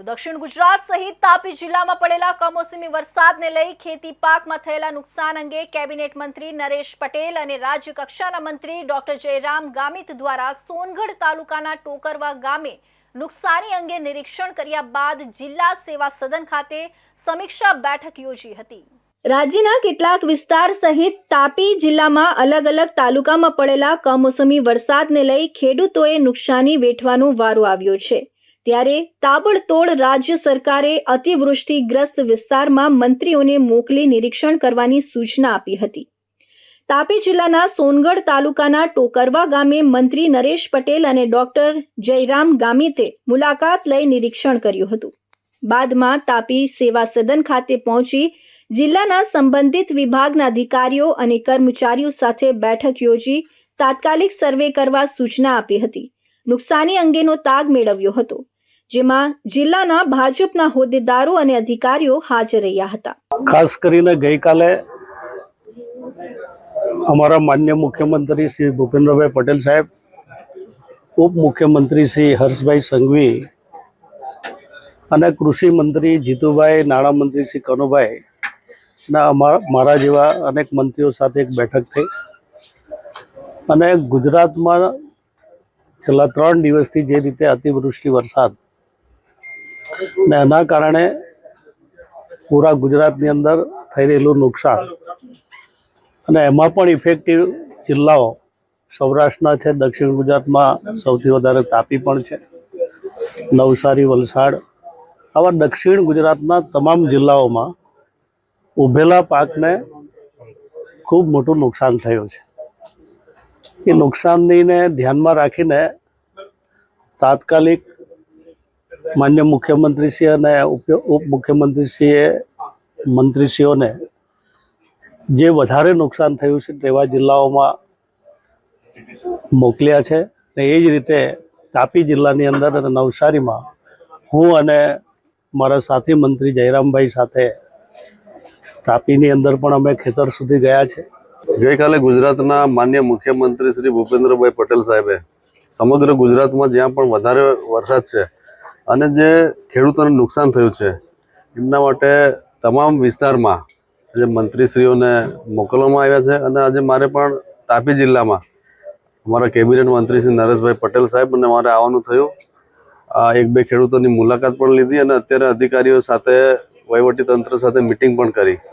દક્ષિણ ગુજરાત સહિત તાપી જિલ્લામાં પડેલા કમોસમી વરસાદને લઈ ખેતી પાકમાં થયેલા નુકસાન અંગે કેબિનેટ મંત્રી નરેશ પટેલ અને રાજ્ય કક્ષાના મંત્રી ડોક્ટર જયરામ ગામિત દ્વારા સોનગઢ તાલુકાના ટોકરવા ગામે નુકસાની અંગે નિરીક્ષણ કર્યા બાદ જિલ્લા સેવા સદન ખાતે સમીક્ષા બેઠક યોજી હતી. રાજ્યના કેટલાક વિસ્તાર સહિત તાપી જિલ્લામાં અલગ અલગ તાલુકામાં પડેલા કમોસમી વરસાદને લઈ ખેડૂતોએ નુકસાની વેઠવાનો વારો આવ્યો છે. ત્યારે તાબડતોડ રાજ્ય સરકારે અતિવૃષ્ટિગ્રસ્ત વિસ્તારમાં મંત્રીઓને મોકલી નિરીક્ષણ કરવાની સૂચના આપી હતી. તાપી જિલ્લાના સોનગઢ તાલુકાના ટોકરવા ગામે મંત્રી નરેશ પટેલ અને ડોક્ટર જયરામ ગામિતે મુલાકાત લઈ નિરીક્ષણ કર્યું હતું. બાદમાં તાપી સેવા સદન ખાતે પહોંચી જિલ્લાના સંબંધિત વિભાગના અધિકારીઓ અને કર્મચારીઓ સાથે બેઠક યોજી તાત્કાલિક સર્વે કરવા સૂચના આપી હતી. નુકસાની અંગેનો તાગ મેળવ્યો હતો, જેમાં જિલ્લાના ભાજપના હોદ્દેદારો અને અધિકારીઓ હાજર રહ્યા હતા. ખાસ કરીને ગઈકાલે અમારા માન્ય મુખ્યમંત્રી શ્રી ભૂપેન્દ્રભાઈ પટેલ સાહેબ ઉપ મુખ્યમંત્રી શ્રી હર્ષભાઈ સંઘવી અને કૃષિ મંત્રી જીતુભાઈ નાણામંત્રી શ્રી કનુભાઈ ના અમારા મારા જેવા અનેક મંત્રીઓ સાથે એક બેઠક થઈ અને ગુજરાતમાં છેલ્લા ત્રણ દિવસથી જે રીતે અતિવૃષ્ટિ વરસાદ ને એના કારણે પૂરા ગુજરાતની અંદર થઈ રહેલું નુકસાન અને એમાં પણ ઇફેક્ટિવ જિલ્લાઓ સૌરાષ્ટ્રના છે, દક્ષિણ ગુજરાતમાં સૌથી વધારે તાપી પણ છે, નવસારી, વલસાડ આવા દક્ષિણ ગુજરાતના તમામ જિલ્લાઓમાં ઊભેલા પાકને ખૂબ મોટું નુકસાન થયું છે. એ નુકસાનને ધ્યાનમાં રાખીને તાત્કાલિક માન્ય મુખ્યમંત્રીશ્રી અને ઉપ- ઉપમુખ્યમંત્રીશ્રીએ મંત્રીશ્રીઓને જે વધારે નુકસાન થયું છે તેવા જિલ્લાઓમાં મોકલ્યા છે ને એ જ રીતે તાપી જિલ્લાની અંદર અને નવસારીમાં હું અને મારા સાથી મંત્રી જયરામભાઈ સાથે તાપીની અંદર પણ અમે ખેતર સુધી ગયા છે. ગઈકાલે ગુજરાતના માન્ય મુખ્યમંત્રી શ્રી ભૂપેન્દ્રભાઈ પટેલ સાહેબે સમગ્ર ગુજરાતમાં જ્યાં પણ વધારે વરસાદ છે અને જે ખેડૂતોને નુકસાન થયું છે, એમના માટે તમામ વિસ્તારમાં આજે મંત્રીશ્રીઓને મોકલવામાં આવ્યા છે અને આજે મારે પણ તાપી જિલ્લામાં અમારા કેબિનેટ મંત્રી શ્રી નરેશભાઈ પટેલ સાહેબ અને મારે આવવાનું થયું. આ એક બે ખેડૂતોની મુલાકાત પણ લીધી અને અત્યારે અધિકારીઓ સાથે વહીવટી તંત્ર સાથે મિટિંગ પણ કરી.